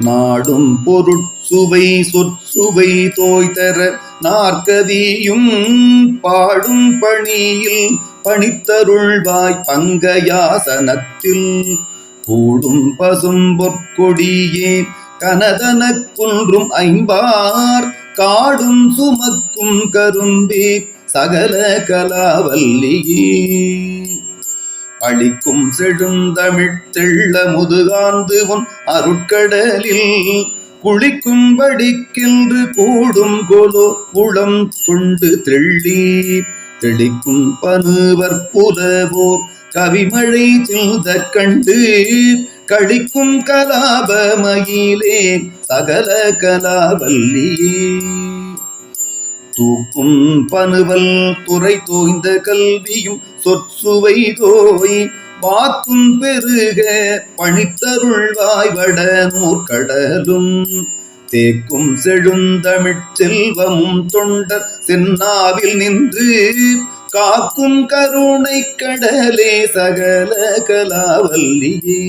நாடும் பொருட்சுவை சொற்சுவை தோய்தர நாற்கதியும் பாடும் பணியில் பணித்தருள்வாய் பங்கயாசனத்தில். கூடும் பசும்பொற்கொடியே கனதன குன்றும் ஐம்பார் காடும் சுமக்கும் கரும்பே சகல கலாவல்லியே அளிக்கும் செழுந்தமிழ்த்தெள்ள முதுகாந்து உன் அருட்கடலில் குளிக்கும்படிக்கின்று கூடும் கொலோ குளம் துண்டு தெள்ளி தெளிக்கும் பனுவர் புலவோர் கவிமழை செல்தற் கண்டு கழிக்கும் கலாபமயிலே சகல கலாவல்லியே தூக்கும் பனுவல் துறை தோய்ந்த கல்வியும் சொற்சுவை தோய் வாக்கும் பெருக பணித்தருள்வாய் வட நூற்கடலும் தேக்கும் செழுந்தமிழ்ச் செல்வமும் தொண்டர் சென்னாவில் நின்று காக்கும் கருணை கடலே சகல கலாவல்லியே.